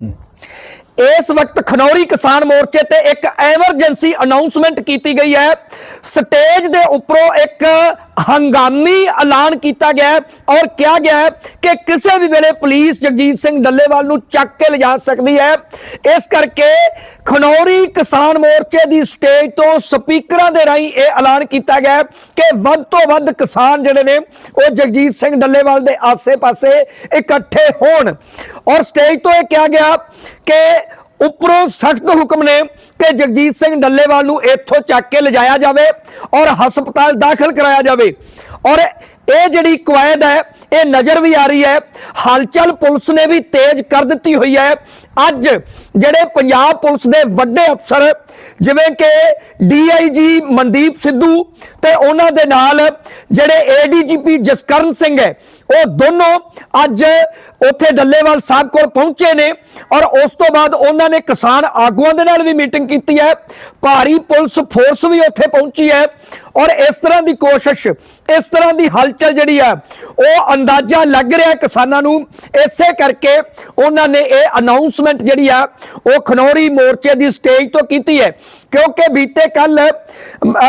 嗯。ਇਸ ਵਕਤ ਖਨੌਰੀ ਕਿਸਾਨ ਮੋਰਚੇ ਤੇ ਇੱਕ ਐਮਰਜੈਂਸੀ ਅਨਾਉਂਸਮੈਂਟ ਕੀਤੀ ਗਈ ਹੈ। ਸਟੇਜ ਦੇ ਉੱਪਰੋਂ ਇੱਕ ਹੰਗਾਮੀ ਐਲਾਨ ਕੀਤਾ ਗਿਆ ਔਰ ਕਿਹਾ ਗਿਆ ਕਿ ਕਿਸੇ ਵੀ ਵੇਲੇ ਪੁਲਿਸ ਜਗਜੀਤ ਸਿੰਘ ਡੱਲੇਵਾਲ ਨੂੰ ਚੱਕ ਕੇ ਲਿਜਾ ਸਕਦੀ ਹੈ। ਇਸ ਕਰਕੇ ਖਨੌਰੀ ਕਿਸਾਨ ਮੋਰਚੇ ਦੀ ਸਟੇਜ ਤੋਂ ਸਪੀਕਰਾਂ ਦੇ ਰਾਹੀਂ ਇਹ ਐਲਾਨ ਕੀਤਾ ਗਿਆ ਕਿ ਵੱਧ ਤੋਂ ਵੱਧ ਕਿਸਾਨ ਜਿਹੜੇ ਨੇ, ਉਹ ਜਗਜੀਤ ਸਿੰਘ ਡੱਲੇਵਾਲ ਦੇ ਆਸੇ-ਪਾਸੇ ਇਕੱਠੇ ਹੋਣ। ਔਰ ਸਟੇਜ ਤੋਂ ਇਹ ਕਿਹਾ ਗਿਆ ਕਿ ਉੱਪਰੋਂ ਸਖਤ ਹੁਕਮ ਨੇ ਕਿ ਜਗਜੀਤ ਸਿੰਘ ਡੱਲੇਵਾਲ ਨੂੰ ਇੱਥੋਂ ਚੱਕ ਕੇ ਲਿਜਾਇਆ ਜਾਵੇ ਔਰ ਹਸਪਤਾਲ ਦਾਖਲ ਕਰਾਇਆ ਜਾਵੇ। ਔਰ ਇਹ ਜਿਹੜੀ ਕਵਾਇਦ ਹੈ, ਇਹ ਨਜ਼ਰ ਵੀ ਆ ਰਹੀ ਹੈ। ਹਲਚਲ ਪੁਲਿਸ ਨੇ ਵੀ ਤੇਜ਼ ਕਰ ਦਿੱਤੀ ਹੋਈ ਹੈ। ਅੱਜ ਜਿਹੜੇ ਪੰਜਾਬ ਪੁਲਿਸ ਦੇ ਵੱਡੇ ਅਫਸਰ, ਜਿਵੇਂ ਕਿ ਡੀਆਈਜੀ ਮਨਦੀਪ ਸਿੱਧੂ ਤੇ ਉਹਨਾਂ ਦੇ ਨਾਲ ਜਿਹੜੇ ਏਡੀਜੀਪੀ ਜਸਕਰਨ ਸਿੰਘ ਹੈ, ਉਹ ਦੋਨੋਂ ਅੱਜ ਉੱਥੇ ਡੱਲੇਵਾਲ ਸਾਹਿਬ ਕੋਲ ਪਹੁੰਚੇ ਨੇ ਔਰ ਉਸ ਤੋਂ ਬਾਅਦ ਉਹਨਾਂ ਨੇ ਕਿਸਾਨ ਆਗੂਆਂ ਦੇ ਨਾਲ ਵੀ ਮੀਟਿੰਗ ਕੀਤੀ ਹੈ। ਭਾਰੀ ਪੁਲਿਸ ਫੋਰਸ ਵੀ ਉੱਥੇ ਪਹੁੰਚੀ ਹੈ ਔਰ ਇਸ ਤਰ੍ਹਾਂ ਦੀ ਕੋਸ਼ਿਸ਼, ਇਸ ਤਰ੍ਹਾਂ ਦੀ ਹਲ ਹਲਚਲ ਜਿਹੜੀ ਹੈ ਉਹ ਅੰਦਾਜ਼ਾ ਲੱਗ ਰਿਹਾ ਕਿਸਾਨਾਂ ਨੂੰ। ਇਸੇ ਕਰਕੇ ਉਹਨਾਂ ਨੇ ਇਹ ਅਨਾਉਂਸਮੈਂਟ ਜਿਹੜੀ ਆ, ਉਹ ਖਨੌਰੀ ਮੋਰਚੇ ਦੀ ਸਟੇਜ ਤੋਂ ਕੀਤੀ ਹੈ। ਕਿਉਂਕਿ ਬੀਤੇ ਕੱਲ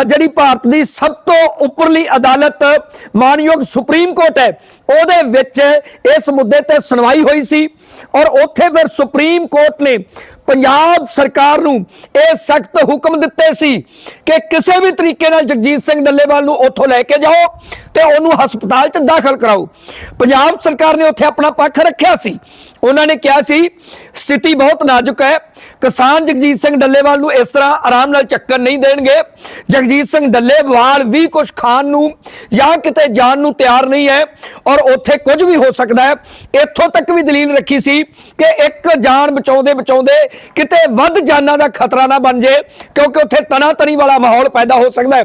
ਜਿਹੜੀ ਭਾਰਤ ਦੀ ਸਭ ਤੋਂ ਉੱਪਰਲੀ ਅਦਾਲਤ, ਮਾਨਯੋਗ ਸੁਪਰੀਮ ਕੋਰਟ ਹੈ, ਉਹਦੇ ਵਿੱਚ ਇਸ ਮੁੱਦੇ ਤੇ ਸੁਣਵਾਈ ਹੋਈ ਸੀ। ਔਰ ਉੱਥੇ ਫਿਰ ਸੁਪਰੀਮ ਕੋਰਟ ਨੇ ਪੰਜਾਬ ਸਰਕਾਰ ਨੂੰ ਇਹ ਸਖਤ ਹੁਕਮ ਦਿੱਤੇ ਸੀ ਕਿ ਕਿਸੇ ਵੀ ਤਰੀਕੇ ਨਾਲ ਜਗਜੀਤ ਸਿੰਘ ਡੱਲੇਵਾਲ ਨੂੰ ਉੱਥੋਂ ਲੈ ਕੇ ਜਾਓ ਤੇ ਉਹਨੂੰ ਹਸਪਤਾਲ 'ਚ ਦਾਖਲ ਕਰਾਓ। ਪੰਜਾਬ ਸਰਕਾਰ ਨੇ ਉੱਥੇ ਆਪਣਾ ਪੱਖ ਰੱਖਿਆ ਸੀ। ਉਹਨਾਂ ਨੇ ਕਿਹਾ ਸੀ, ਸਥਿਤੀ ਬਹੁਤ ਨਾਜ਼ੁਕ ਹੈ। ਕਿਸਾਨ ਜਗਜੀਤ ਸਿੰਘ ਡੱਲੇਵਾਲ ਨੂੰ ਇਸ ਤਰ੍ਹਾਂ ਆਰਾਮ ਨਾਲ ਚੱਕਰ ਨਹੀਂ ਦੇਣਗੇ। ਜਗਜੀਤ ਸਿੰਘ ਡੱਲੇਵਾਲ ਵੀ ਕੁਝ ਖਾਣ ਨੂੰ ਜਾਂ ਕਿਤੇ ਜਾਣ ਨੂੰ ਤਿਆਰ ਨਹੀਂ ਹੈ ਔਰ ਉੱਥੇ ਕੁਝ ਵੀ ਹੋ ਸਕਦਾ ਹੈ। ਇੱਥੋਂ ਤੱਕ ਵੀ ਦਲੀਲ ਰੱਖੀ ਸੀ ਕਿ ਇੱਕ ਜਾਨ ਬਚਾਉਂਦੇ ਬਚਾਉਂਦੇ ਕਿਤੇ ਵੱਧ ਜਾਨਾਂ ਦਾ ਖਤਰਾ ਨਾ ਬਣ ਜੇ, ਕਿਉਂਕਿ ਉੱਥੇ ਤਣਾ ਤਣੀ ਵਾਲਾ ਮਾਹੌਲ ਪੈਦਾ ਹੋ ਸਕਦਾ ਹੈ।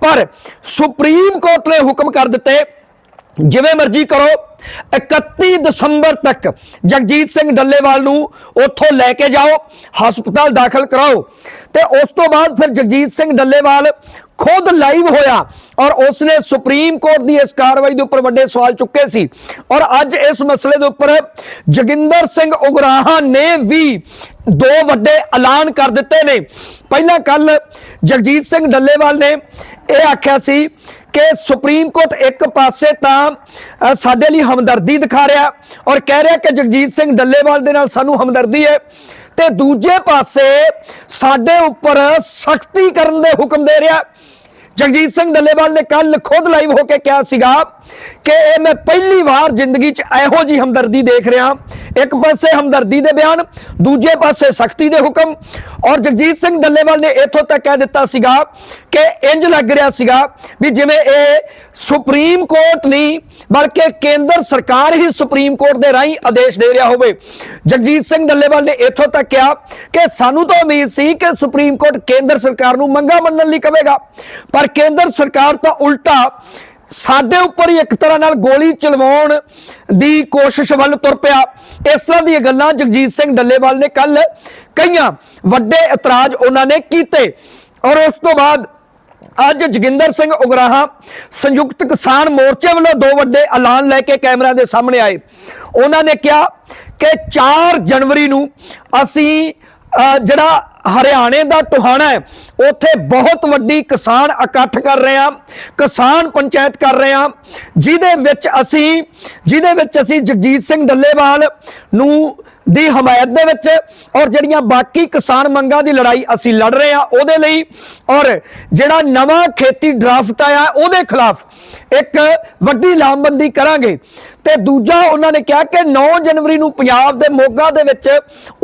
ਪਰ ਸੁਪਰੀਮ ਕੋਰਟ ਨੇ ਹੁਕਮ ਕਰ ਦਿੱਤੇ, ਜਿਵੇਂ ਮਰਜ਼ੀ ਕਰੋ 31 ਦਸੰਬਰ ਤੱਕ ਜਗਜੀਤ ਸਿੰਘ ਡੱਲੇਵਾਲ ਨੂੰ ਉੱਥੋਂ ਲੈ ਕੇ ਜਾਓ, ਹਸਪਤਾਲ ਦਾਖਲ ਕਰਾਓ। ਤੇ ਉਸ ਤੋਂ ਬਾਅਦ ਫਿਰ ਜਗਜੀਤ ਸਿੰਘ ਡੱਲੇਵਾਲ ਖੁਦ ਲਾਈਵ ਹੋਇਆ ਔਰ ਉਸਨੇ ਸੁਪਰੀਮ ਕੋਰਟ ਦੀ ਇਸ ਕਾਰਵਾਈ ਦੇ ਉੱਪਰ ਵੱਡੇ ਸਵਾਲ ਚੁੱਕੇ ਸੀ। ਔਰ ਅੱਜ ਇਸ ਮਸਲੇ ਦੇ ਉੱਪਰ ਜੋਗਿੰਦਰ ਸਿੰਘ ਉਗਰਾਹਾਂ ਨੇ ਵੀ ਦੋ ਵੱਡੇ ਐਲਾਨ ਕਰ ਦਿੱਤੇ ਨੇ। ਪਹਿਲਾਂ ਕੱਲ ਜਗਜੀਤ ਸਿੰਘ ਡੱਲੇਵਾਲ ਨੇ ਇਹ ਆਖਿਆ ਸੀ ਕਿ ਸੁਪਰੀਮ ਕੋਰਟ ਇੱਕ ਪਾਸੇ ਤਾਂ ਸਾਡੇ ਲਈ ਹਮਦਰਦੀ ਦਿਖਾ ਰਿਹਾ ਔਰ ਕਹਿ ਰਿਹਾ ਕਿ ਜਗਜੀਤ ਸਿੰਘ ਡੱਲੇਵਾਲ ਦੇ ਨਾਲ ਸਾਨੂੰ ਹਮਦਰਦੀ ਹੈ ਤੇ ਦੂਜੇ ਪਾਸੇ ਸਾਡੇ ਉੱਪਰ ਸਖਤੀ ਕਰਨ ਦੇ ਹੁਕਮ ਦੇ ਰਿਹਾ। ਜਗਜੀਤ ਸਿੰਘ ਡੱਲੇਵਾਲ ਨੇ ਕੱਲ ਖੁਦ ਲਾਈਵ ਹੋ ਕੇ ਕਿਹਾ ਸੀਗਾ ਕਿ ਇਹ ਮੈਂ ਪਹਿਲੀ ਵਾਰ ਜ਼ਿੰਦਗੀ 'ਚ ਇਹੋ ਜੀ ਹਮਦਰਦੀ ਦੇਖ ਰਿਹਾ। ਇੱਕ ਪਾਸੇ ਹਮਦਰਦੀ ਦੇ ਬਿਆਨ, ਦੂਜੇ ਪਾਸੇ ਸਖਤੀ ਦੇ ਹੁਕਮ। ਔਰ ਜਗਜੀਤ ਸਿੰਘ ਡੱਲੇਵਾਲ ਨੇ ਇੱਥੋਂ ਤੱਕ ਕਹਿ ਦਿੱਤਾ ਸੀਗਾ ਕਿ ਇੰਜ ਲੱਗ ਰਿਹਾ ਸੀਗਾ ਵੀ ਜਿਵੇਂ ਇਹ ਸੁਪਰੀਮ ਕੋਰਟ ਨਹੀਂ, ਬਲਕਿ ਕੇਂਦਰ ਸਰਕਾਰ ਹੀ ਸੁਪਰੀਮ ਕੋਰਟ ਦੇ ਰਾਹੀਂ ਆਦੇਸ਼ ਦੇ ਰਿਹਾ ਹੋਵੇ। ਜਗਜੀਤ ਸਿੰਘ ਡੱਲੇਵਾਲ ਨੇ ਇੱਥੋਂ ਤੱਕ ਕਿਹਾ ਕਿ ਸਾਨੂੰ ਤਾਂ ਉਮੀਦ ਸੀ ਕਿ ਸੁਪਰੀਮ ਕੋਰਟ ਕੇਂਦਰ ਸਰਕਾਰ ਨੂੰ ਮੰਗਾ ਮੰਨਣ ਲਈ ਕਹੇਗਾ ਪਰ ਕੇਂਦਰ ਸਰਕਾਰ ਤਾਂ ਉਲਟਾ ਸਾਡੇ ਉੱਪਰ ਹੀ ਇੱਕ ਤਰ੍ਹਾਂ ਨਾਲ ਗੋਲੀ ਚਲਵਾਉਣ ਦੀ ਕੋਸ਼ਿਸ਼ ਵੱਲ ਤੁਰ ਪਿਆ। ਇਸ ਤਰ੍ਹਾਂ ਦੀਆਂ ਗੱਲਾਂ ਜਗਜੀਤ ਸਿੰਘ ਡੱਲੇਵਾਲ ਨੇ ਕੱਲ ਕਈਆਂ ਵੱਡੇ ਇਤਰਾਜ਼ ਉਹਨਾਂ ਨੇ ਕੀਤੇ। ਔਰ ਉਸ ਤੋਂ ਬਾਅਦ ਅੱਜ ਜੋਗਿੰਦਰ ਸਿੰਘ ਉਗਰਾਹਾਂ ਸੰਯੁਕਤ ਕਿਸਾਨ ਮੋਰਚੇ ਵੱਲੋਂ ਦੋ ਵੱਡੇ ਐਲਾਨ ਲੈ ਕੇ ਕੈਮਰਾ ਦੇ ਸਾਹਮਣੇ ਆਏ। ਉਹਨਾਂ ਨੇ ਕਿਹਾ ਕਿ 4 ਜਨਵਰੀ ਨੂੰ ਅਸੀਂ ਜਿਹੜਾ ਹਰਿਆਣੇ ਦਾ ਟੋਹਾਣਾ ਹੈ। ਉੱਥੇ ਬਹੁਤ ਵੱਡੀ ਕਿਸਾਨ ਇਕੱਠ ਕਰ ਰਹੇ ਹਾਂ, ਕਿਸਾਨ ਪੰਚਾਇਤ ਕਰ ਰਹੇ ਹਾਂ। ਜਿਹਦੇ ਵਿੱਚ ਅਸੀਂ, ਜਿਹਦੇ ਵਿੱਚ ਅਸੀਂ ਜਗਜੀਤ ਸਿੰਘ ਡੱਲੇਵਾਲ ਨੂੰ ਦੀ ਹਮਾਇਤ ਦੇ ਵਿੱਚ ਔਰ ਜਿਹੜੀਆਂ ਬਾਕੀ ਕਿਸਾਨ ਮੰਗਾਂ ਦੀ ਲੜਾਈ ਅਸੀਂ ਲੜ ਰਹੇ ਹਾਂ ਉਹਦੇ ਲਈ ਔਰ ਜਿਹੜਾ ਨਵਾਂ ਖੇਤੀ ਡਰਾਫਟ ਆਇਆ ਉਹਦੇ ਖਿਲਾਫ ਇੱਕ ਵੱਡੀ ਲਾਮਬੰਦੀ ਕਰਾਂਗੇ। ਤੇ ਦੂਜਾ ਉਹਨਾਂ ਨੇ ਕਿਹਾ ਕਿ 9 ਜਨਵਰੀ ਨੂੰ ਪੰਜਾਬ ਦੇ ਮੋਗਾ ਦੇ ਵਿੱਚ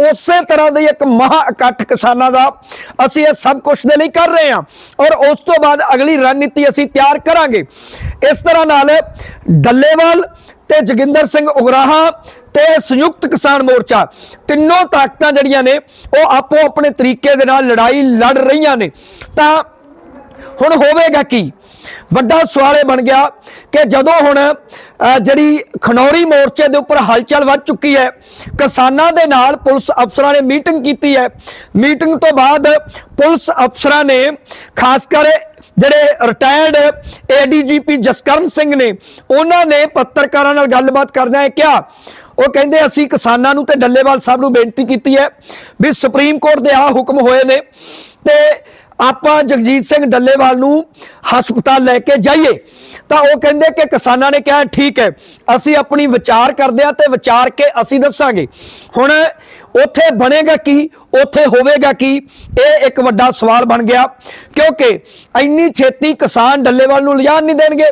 ਉਸੇ ਤਰ੍ਹਾਂ ਦੇ ਇੱਕ ਮਹਾ ਇਕੱਠ ਕਿਸਾਨਾਂ ਦਾ ਅਸੀਂ ਇਹ ਸਭ ਕੁਝ ਦੇ ਲਈ ਕਰ ਰਹੇ ਹਾਂ ਔਰ ਉਸ ਤੋਂ ਬਾਅਦ ਅਗਲੀ ਰਣਨੀਤੀ ਅਸੀਂ ਤਿਆਰ ਕਰਾਂਗੇ। ਇਸ ਤਰ੍ਹਾਂ ਨਾਲ ਡੱਲੇਵਾਲ ਤੇ ਜੋਗਿੰਦਰ ਸਿੰਘ ਉਗਰਾਹਾਂ ਤੇ ਸੰਯੁਕਤ ਕਿਸਾਨ ਮੋਰਚਾ। ਤਿੰਨੋਂ ਤਾਕਤਾਂ ਜਿਹੜੀਆਂ ਨੇ, ਉਹ ਆਪੋ ਆਪਣੇ ਤਰੀਕੇ ਦੇ ਨਾਲ ਲੜਾਈ ਲੜ ਰਹੀਆਂ ਨੇ। ਤਾਂ ਹੁਣ ਹੋਵੇਗਾ ਕੀ? ਵੱਡਾ ਸਵਾਲ ਇਹ ਬਣ ਗਿਆ ਕਿ ਜਦੋਂ ਹੁਣ ਜਿਹੜੀ ਖਨੌਰੀ ਮੋਰਚੇ ਦੇ ਉੱਪਰ ਹਲਚਲ ਵੱਧ ਚੁੱਕੀ ਹੈ, ਕਿਸਾਨਾਂ ਦੇ ਨਾਲ ਪੁਲਿਸ ਅਫਸਰਾਂ ਨੇ ਮੀਟਿੰਗ ਕੀਤੀ ਹੈ। ਮੀਟਿੰਗ ਤੋਂ ਬਾਅਦ ਪੁਲਿਸ ਅਫਸਰਾਂ ਨੇ, ਖਾਸ ਕਰ ਜਿਹੜੇ ਰਿਟਾਇਰਡ ਏਡੀਜੀਪੀ ਜਸਕਰਨ ਸਿੰਘ ਨੇ, ਉਹਨਾਂ ਨੇ ਪੱਤਰਕਾਰਾਂ ਨਾਲ ਗੱਲਬਾਤ ਕਰਦਿਆਂ ਇਹ ਕਿਹਾ, ਉਹ ਕਹਿੰਦੇ, ਅਸੀਂ ਕਿਸਾਨਾਂ ਨੂੰ ਤੇ ਡੱਲੇਵਾਲ ਸਾਹਿਬ ਨੂੰ ਬੇਨਤੀ ਕੀਤੀ ਹੈ ਵੀ ਸੁਪਰੀਮ ਕੋਰਟ ਦੇ ਆ ਹੁਕਮ ਹੋਏ ਨੇ ਤੇ ਆਪਾਂ ਜਗਜੀਤ ਸਿੰਘ ਡੱਲੇਵਾਲ ਨੂੰ ਹਸਪਤਾਲ ਲੈ ਕੇ ਜਾਈਏ। ਤਾਂ ਉਹ ਕਹਿੰਦੇ ਕਿ ਕਿਸਾਨਾਂ ਨੇ ਕਿਹਾ, ਠੀਕ ਹੈ, ਅਸੀਂ ਆਪਣੀ ਵਿਚਾਰ ਕਰਦੇ ਆ ਤੇ ਵਿਚਾਰ ਕੇ ਅਸੀਂ ਦੱਸਾਂਗੇ। ਹੁਣ ਉੱਥੇ ਬਣੇਗਾ ਕੀ, ਉੱਥੇ ਹੋਵੇਗਾ ਕੀ? ਇਹ ਇੱਕ ਵੱਡਾ ਸਵਾਲ ਬਣ ਗਿਆ, ਕਿਉਂਕਿ ਇੰਨੀ ਛੇਤੀ ਕਿਸਾਨ ਡੱਲੇਵਾਲ ਨੂੰ ਲਿਜਾਣ ਨਹੀਂ ਦੇਣਗੇ।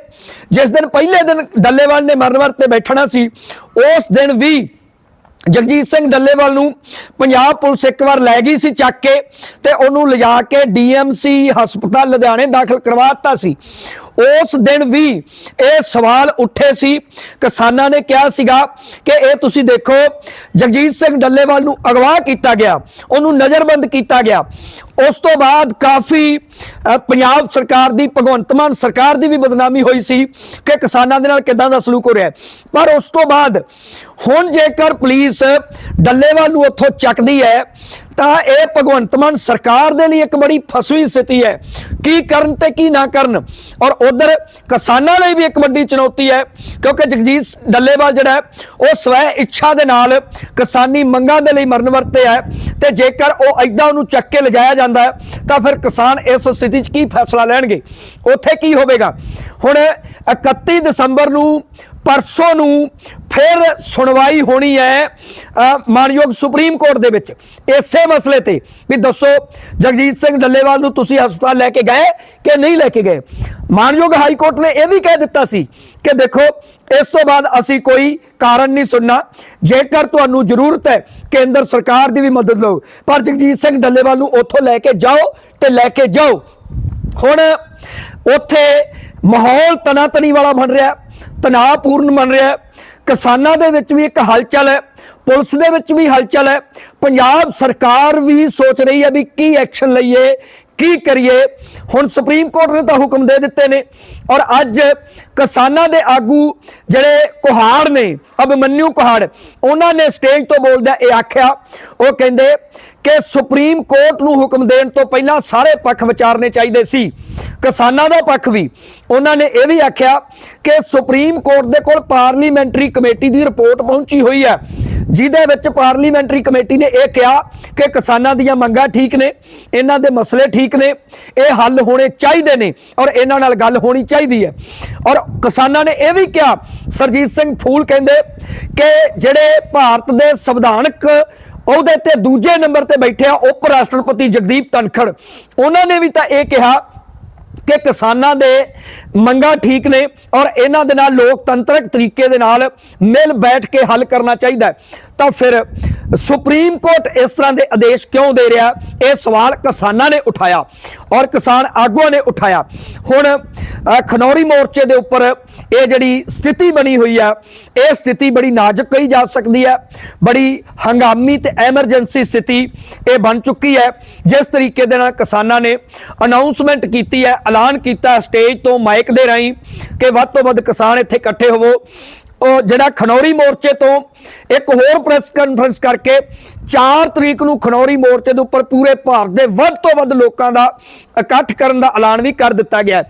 ਜਿਸ ਦਿਨ ਪਹਿਲੇ ਦਿਨ ਡੱਲੇਵਾਲ ਨੇ ਮਰਨ ਤੇ ਬੈਠਣਾ ਸੀ, ਉਸ ਦਿਨ ਵੀ ਜਗਜੀਤ ਸਿੰਘ ਡੱਲੇਵਾਲ ਨੂੰ ਪੰਜਾਬ ਪੁਲਿਸ ਇੱਕ ਵਾਰ ਲੈ ਗਈ ਸੀ ਚੱਕ ਕੇ ਤੇ ਉਹਨੂੰ ਲਿਜਾ ਕੇ ਡੀਐਮਸੀ ਹਸਪਤਾਲ ਲੁਧਿਆਣੇ ਦਾਖਲ ਕਰਵਾ ਦਿੱਤਾ ਸੀ। ਉਸ ਦਿਨ ਵੀ ਇਹ ਸਵਾਲ ਉੱਠੇ ਸੀ। ਕਿਸਾਨਾਂ ਨੇ ਕਿਹਾ ਸੀਗਾ ਕਿ ਇਹ ਤੁਸੀਂ ਦੇਖੋ, ਜਗਜੀਤ ਸਿੰਘ ਡੱਲੇਵਾਲ ਨੂੰ ਅਗਵਾ ਕੀਤਾ ਗਿਆ, ਉਹਨੂੰ ਨਜ਼ਰਬੰਦ ਕੀਤਾ ਗਿਆ। ਉਸ ਤੋਂ ਬਾਅਦ ਕਾਫੀ ਪੰਜਾਬ ਸਰਕਾਰ ਦੀ, ਭਗਵੰਤ ਮਾਨ ਸਰਕਾਰ ਦੀ ਵੀ ਬਦਨਾਮੀ ਹੋਈ ਸੀ ਕਿ ਕਿਸਾਨਾਂ ਦੇ ਨਾਲ ਕਿਦਾਂ ਦਾ ਸਲੂਕ ਹੋ ਰਿਹਾ ਪਰ ਉਸ ਤੋਂ ਬਾਅਦ ਹੁਣ ਜੇਕਰ ਪੁਲਿਸ ਡੱਲੇਵਾਲ ਨੂੰ ਉੱਥੋਂ ਚੱਕਦੀ ਹੈ ਤਾਂ ਇਹ ਭਗਵੰਤ ਮਾਨ ਸਰਕਾਰ ਦੇ ਲਈ ਇੱਕ ਬੜੀ ਫਸਵੀ ਸਥਿਤੀ ਹੈ। ਕੀ ਕਰਨ ਤੇ ਕੀ ਨਾ ਕਰਨ। ਔਰ ਉਧਰ ਕਿਸਾਨਾਂ ਲਈ ਵੀ ਇੱਕ ਵੱਡੀ ਚੁਣੌਤੀ ਹੈ, ਕਿਉਂਕਿ ਜਗਜੀਤ ਡੱਲੇਵਾਲ ਜਿਹੜਾ ਉਹ ਸਵੈ ਇੱਛਾ ਦੇ ਨਾਲ ਕਿਸਾਨੀ ਮੰਗਾਂ ਦੇ ਲਈ ਮਰਨ ਵਰਤੇ ਹੈ ਤੇ ਜੇਕਰ ਉਹ ਐਦਾਂ ਉਹਨੂੰ ਚੱਕ ਕੇ ਲਿਜਾਇਆ ਜਾਂਦਾ ਤਾਂ ਫਿਰ ਕਿਸਾਨ ਇਸ ਸਥਿਤੀ 'ਚ ਕੀ ਫੈਸਲਾ ਲੈਣਗੇ? ਉੱਥੇ ਕੀ ਹੋਵੇਗਾ? ਹੁਣ 31 ਦਸੰਬਰ ਨੂੰ ਪਰਸੋਂ ਨੂੰ ਫਿਰ ਸੁਣਵਾਈ ਹੋਣੀ ਹੈ ਅ, ਮਾਨਯੋਗ ਸੁਪਰੀਮ ਕੋਰਟ ਦੇ ਵਿੱਚ। ਇਸੇ ਮਸਲੇ ਤੇ ਵੀ ਦੱਸੋ ਜਗਜੀਤ ਸਿੰਘ ਡੱਲੇਵਾਲ ਨੂੰ ਤੁਸੀਂ ਹਸਪਤਾਲ ਲੈ ਕੇ ਗਏ ਕਿ ਨਹੀਂ ਲੈ ਕੇ ਗਏ? ਮਾਨਯੋਗ ਹਾਈ ਕੋਰਟ ਨੇ ਇਹ ਵੀ ਕਹਿ ਦਿੱਤਾ ਸੀ ਕਿ ਦੇਖੋ ਇਸ ਤੋਂ ਬਾਅਦ ਅਸੀਂ ਕੋਈ ਕਾਰਨ ਨਹੀਂ ਸੁਣਨਾ। ਜੇਕਰ ਤੁਹਾਨੂੰ ਜ਼ਰੂਰਤ ਹੈ ਕੇਂਦਰ ਸਰਕਾਰ ਦੀ ਵੀ ਮਦਦ ਲਓ। ਪਰ ਜਗਜੀਤ ਸਿੰਘ ਡੱਲੇਵਾਲ ਨੂੰ ਉੱਥੋਂ ਲੈ ਕੇ ਜਾਓ ਤੇ ਲੈ ਕੇ ਜਾਓ। ਹੁਣ ਉੱਥੇ ਮਾਹੌਲ ਤਨਾਤਨੀ ਵਾਲਾ ਬਣ ਰਿਹਾ। ਤਣਾਅਪੂਰਨ ਬਣ ਰਿਹਾ ਕਿਸਾਨਾਂ ਦੇ ਵਿੱਚ ਵੀ ਇੱਕ ਹਲਚਲ ਹੈ, ਪੁਲਿਸ ਦੇ ਵਿੱਚ ਵੀ ਹਲਚਲ ਹੈ। ਪੰਜਾਬ ਸਰਕਾਰ ਵੀ ਸੋਚ ਰਹੀ ਹੈ ਵੀ ਕੀ ਐਕਸ਼ਨ ਲਈਏ, ਕੀ ਕਰੀਏ। ਹੁਣ ਸੁਪਰੀਮ ਕੋਰਟ ਨੇ ਤਾਂ ਹੁਕਮ ਦੇ ਦਿੱਤੇ ਨੇ ਔਰ ਅੱਜ ਕਿਸਾਨਾਂ ਦੇ ਆਗੂ ਜਿਹੜੇ ਕੁਹਾੜ ਨੇ ਅਭਿਮਨਿਊ ਕੁਹਾੜ, ਉਹਨਾਂ ਨੇ ਸਟੇਜ ਤੋਂ ਬੋਲਦਾ ਇਹ ਆਖਿਆ, ਉਹ ਕਹਿੰਦੇ ਕਿ ਸੁਪਰੀਮ ਕੋਰਟ ਨੂੰ ਹੁਕਮ ਦੇਣ ਤੋਂ ਪਹਿਲਾਂ ਸਾਰੇ ਪੱਖ ਵਿਚਾਰਨੇ ਚਾਹੀਦੇ ਸੀ। ਕਿਸਾਨਾਂ ਦਾ ਪੱਖ ਵੀ। ਉਹਨਾਂ ਨੇ ਇਹ ਵੀ ਆਖਿਆ ਕਿ ਸੁਪਰੀਮ ਕੋਰਟ ਦੇ ਕੋਲ ਪਾਰਲੀਮੈਂਟਰੀ ਕਮੇਟੀ ਦੀ ਰਿਪੋਰਟ ਪਹੁੰਚੀ ਹੋਈ ਹੈ। ਜਿਹਦੇ ਵਿੱਚ ਪਾਰਲੀਮੈਂਟਰੀ ਕਮੇਟੀ ਨੇ ਇਹ ਕਿਹਾ ਕਿ ਕਿਸਾਨਾਂ ਦੀਆਂ ਮੰਗਾਂ ਠੀਕ ਨੇ, ਇਹਨਾਂ ਦੇ ਮਸਲੇ ਠੀਕ ਨੇ, ਇਹ ਹੱਲ ਹੋਣੇ ਚਾਹੀਦੇ ਨੇ ਔਰ ਇਹਨਾਂ ਨਾਲ ਗੱਲ ਹੋਣੀ ਚਾਹੀਦੀ ਹੈ। ਔਰ ਕਿਸਾਨਾਂ ਨੇ ਇਹ ਵੀ ਕਿਹਾ, ਸਰਜੀਤ ਸਿੰਘ ਫੂਲ ਕਹਿੰਦੇ ਕਿ ਜਿਹੜੇ ਭਾਰਤ ਦੇ ਸੰਵਿਧਾਨਕ ਉਹਦੇ ਤੇ ਦੂਜੇ ਨੰਬਰ ਤੇ ਬੈਠੇ ਆ ਉਪ ਰਾਸ਼ਟਰਪਤੀ ਜਗਦੀਪ ਧਨਖੜ। ਉਹਨਾਂ ਨੇ ਵੀ ਤਾਂ ਇਹ ਕਿਹਾ ਕਿ ਕਿਸਾਨਾਂ ਦੇ ਮੰਗਾਂ ਠੀਕ ਨੇ ਔਰ ਇਹਨਾਂ ਦੇ ਨਾਲ ਲੋਕਤੰਤਰਕ ਤਰੀਕੇ ਦੇ ਨਾਲ ਮਿਲ ਬੈਠ ਕੇ ਹੱਲ ਕਰਨਾ ਚਾਹੀਦਾ ਤਾਂ ਫਿਰ ਸੁਪਰੀਮ ਕੋਰਟ ਇਸ ਤਰ੍ਹਾਂ ਦੇ ਆਦੇਸ਼ ਕਿਉਂ ਦੇ ਰਿਹਾ? ਇਹ ਸਵਾਲ ਕਿਸਾਨਾਂ ਨੇ ਉਠਾਇਆ ਔਰ ਕਿਸਾਨ ਆਗੂਆਂ ਨੇ ਉਠਾਇਆ। ਹੁਣ ਖਨੌਰੀ ਮੋਰਚੇ ਦੇ ਉੱਪਰ ਇਹ ਜਿਹੜੀ ਸਥਿਤੀ ਬਣੀ ਹੋਈ ਆ, ਇਹ ਸਥਿਤੀ ਬੜੀ ਨਾਜ਼ੁਕ ਕਹੀ ਜਾ ਸਕਦੀ ਹੈ ਬੜੀ ਹੰਗਾਮੀ ਤੇ ਐਮਰਜੈਂਸੀ ਸਥਿਤੀ ਇਹ ਬਣ ਚੁੱਕੀ ਹੈ। ਜਿਸ ਤਰੀਕੇ ਦੇ ਨਾਲ ਕਿਸਾਨਾਂ ਨੇ ਅਨਾਉਂਸਮੈਂਟ ਕੀਤੀ ਹੈ, ਐਲਾਨ ਕੀਤਾ ਸਟੇਜ ਤੋਂ ਮਾਈਕ ਦੇ ਰਾਹੀਂ ਕਿ ਵੱਧ ਤੋਂ ਵੱਧ ਕਿਸਾਨ ਇੱਥੇ ਇਕੱਠੇ ਹੋਵੋ। ਜਿਹੜਾ ਖਨੌਰੀ ਮੋਰਚੇ ਤੋਂ ਇੱਕ ਹੋਰ ਪ੍ਰੈਸ ਕਾਨਫਰੰਸ ਕਰਕੇ 4 ਤਰੀਕ ਨੂੰ ਖਨੌਰੀ ਮੋਰਚੇ ਦੇ ਉੱਪਰ ਪੂਰੇ ਭਾਰਤ ਦੇ ਵੱਧ ਤੋਂ ਵੱਧ ਲੋਕਾਂ ਦਾ ਇਕੱਠ ਕਰਨ ਦਾ ਐਲਾਨ ਵੀ ਕਰ ਦਿੱਤਾ ਗਿਆ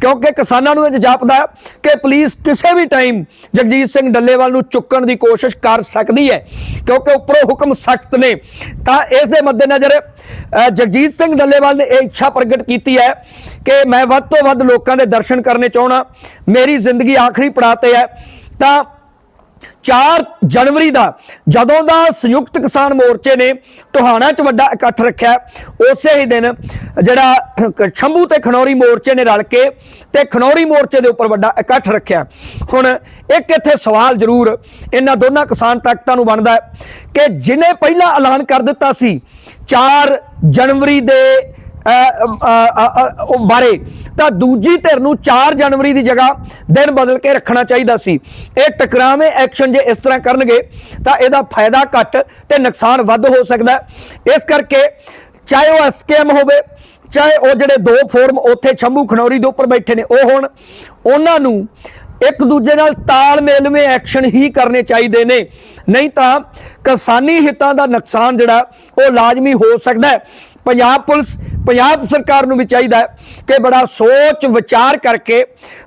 ਕਿਉਂਕਿ ਕਿਸਾਨਾਂ ਨੂੰ ਇਹ ਜਾਪਦਾ ਹੈ ਕਿ ਪੁਲਿਸ ਕਿਸੇ ਵੀ ਟਾਈਮ ਜਗਜੀਤ ਸਿੰਘ ਡੱਲੇਵਾਲ ਨੂੰ ਚੁੱਕਣ ਦੀ ਕੋਸ਼ਿਸ਼ ਕਰ ਸਕਦੀ ਹੈ। ਕਿਉਂਕਿ ਉੱਪਰੋਂ ਹੁਕਮ ਸਖਤ ਨੇ। ਤਾਂ ਇਸ ਦੇ ਮੱਦੇਨਜ਼ਰ ਜਗਜੀਤ ਸਿੰਘ ਡੱਲੇਵਾਲ ਨੇ ਇਹ ਇੱਛਾ ਪ੍ਰਗਟ ਕੀਤੀ ਹੈ ਕਿ ਮੈਂ ਵੱਧ ਤੋਂ ਵੱਧ ਲੋਕਾਂ ਦੇ ਦਰਸ਼ਨ ਕਰਨੇ ਚਾਹਣਾ ਮੇਰੀ ਜ਼ਿੰਦਗੀ ਆਖਰੀ ਪੜਾਅ ਤੇ ਹੈ। ਤਾਂ 4 ਜਨਵਰੀ ਦਾ, ਜਦੋਂ ਦਾ ਸੰਯੁਕਤ ਕਿਸਾਨ ਮੋਰਚੇ ਨੇ ਟੋਹਾਣਾ 'ਚ ਵੱਡਾ ਇਕੱਠ ਰੱਖਿਆ, ਉਸੇ ਹੀ ਦਿਨ ਜਿਹੜਾ ਛੰਭੂ ਤੇ ਖਨੌਰੀ ਮੋਰਚੇ ਨੇ ਰਲ ਕੇ ਤੇ ਖਨੌਰੀ ਮੋਰਚੇ ਦੇ ਉੱਪਰ ਵੱਡਾ ਇਕੱਠ ਰੱਖਿਆ। ਹੁਣ ਇੱਕ ਇੱਥੇ ਸਵਾਲ ਜ਼ਰੂਰ ਇਹਨਾਂ ਦੋਨਾਂ ਕਿਸਾਨ ਤਾਕਤਾਂ ਨੂੰ ਬਣਦਾ ਹੈ ਕਿ ਜਿਨੇ ਪਹਿਲਾਂ ਐਲਾਨ ਕਰ ਦਿੱਤਾ ਸੀ 4 ਜਨਵਰੀ ਦੇ ਉਹ ਬਾਰੇ। ਤਾਂ ਦੂਜੀ ਧਿਰ ਨੂੰ 4 ਜਨਵਰੀ ਦੀ ਜਗ੍ਹਾ ਦਿਨ ਬਦਲ ਕੇ ਰੱਖਣਾ ਚਾਹੀਦਾ ਸੀ। ਇਹ ਟਕਰਾਵੇਂ ਐਕਸ਼ਨ ਜੇ ਇਸ ਤਰ੍ਹਾਂ ਕਰਨਗੇ, ਤਾਂ ਇਹਦਾ ਫਾਇਦਾ ਘੱਟ ਤੇ ਨੁਕਸਾਨ ਵੱਧ ਹੋ ਸਕਦਾ ਇਸ ਕਰਕੇ ਚਾਹੇ ਉਹ ਐਸਕੇਐਮ ਹੋਵੇ, ਚਾਹੇ ਉਹ ਜਿਹੜੇ ਦੋ ਫੋਰਮ ਉੱਥੇ ਛੰਭੂ ਖਨੌਰੀ ਦੇ ਉੱਪਰ ਬੈਠੇ ਨੇ, ਉਹ ਹੁਣ, ਉਹਨਾਂ ਨੂੰ ਇੱਕ ਦੂਜੇ ਨਾਲ ਤਾਲਮੇਲਵੇਂ ਐਕਸ਼ਨ ਹੀ ਕਰਨੇ ਚਾਹੀਦੇ ਨੇ। ਨਹੀਂ ਤਾਂ ਕਿਸਾਨੀ ਹਿੱਤਾਂ ਦਾ ਨੁਕਸਾਨ ਜਿਹੜਾ, ਉਹ ਲਾਜ਼ਮੀ ਹੋ ਸਕਦਾ ਪੰਜਾਬ ਪੁਲਿਸ, ਪੰਜਾਬ ਸਰਕਾਰ ਨੂੰ ਵੀ ਚਾਹੀਦਾ ਕਿ ਬੜਾ ਸੋਚ ਵਿਚਾਰ ਕਰਕੇ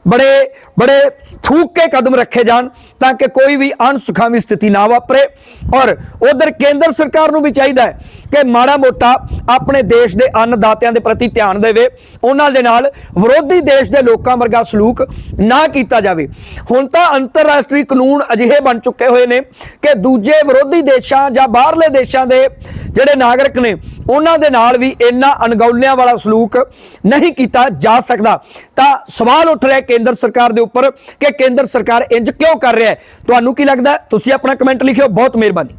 ਬੜੇ ਬੜੇ ਥੂਕ ਕੇ ਕਦਮ ਰੱਖੇ ਜਾਣ ਤਾਂ ਕਿ ਕੋਈ ਵੀ ਅਣਸੁਖਾਵੀ ਸਥਿਤੀ ਨਾ ਵਾਪਰੇ। ਔਰ ਉਧਰ ਕੇਂਦਰ ਸਰਕਾਰ ਨੂੰ ਵੀ ਚਾਹੀਦਾ ਕਿ ਮਾੜਾ ਮੋਟਾ ਆਪਣੇ ਦੇਸ਼ ਦੇ ਅੰਨਦਾਤਿਆਂ ਦੇ ਪ੍ਰਤੀ ਧਿਆਨ ਦੇਵੇ। ਉਹਨਾਂ ਦੇ ਨਾਲ ਵਿਰੋਧੀ ਦੇਸ਼ ਦੇ ਲੋਕਾਂ ਵਰਗਾ ਸਲੂਕ ਨਾ ਕੀਤਾ ਜਾਵੇ। ਹੁਣ ਤਾਂ ਅੰਤਰਰਾਸ਼ਟਰੀ ਕਾਨੂੰਨ ਅਜਿਹੇ ਬਣ ਚੁੱਕੇ ਹੋਏ ਨੇ ਕਿ ਦੂਜੇ ਵਿਰੋਧੀ ਦੇਸ਼ਾਂ ਜਾਂ ਬਾਹਰਲੇ ਦੇਸ਼ਾਂ ਦੇ ਜਿਹੜੇ ਨਾਗਰਿਕ ਨੇ ਉਹਨਾਂ ਦੇ ਨਾਲ ਵੀ ਇੰਨਾ ਅਣਗੌਲਿਆਂ ਵਾਲਾ ਸਲੂਕ ਨਹੀਂ ਕੀਤਾ ਜਾ ਸਕਦਾ। ਤਾਂ ਸਵਾਲ ਉੱਠ ਰਿਹਾ ਕੇਂਦਰ ਸਰਕਾਰ ਦੇ ਉੱਪਰ ਕਿ ਕੇਂਦਰ ਸਰਕਾਰ ਇੰਜ ਕਿਉਂ ਕਰ ਰਿਹਾ ਹੈ? ਤੁਹਾਨੂੰ ਕੀ ਲੱਗਦਾ ਤੁਸੀਂ ਆਪਣਾ ਕਮੈਂਟ ਲਿਖਿਓ, ਬਹੁਤ ਮਿਹਰਬਾਨੀ।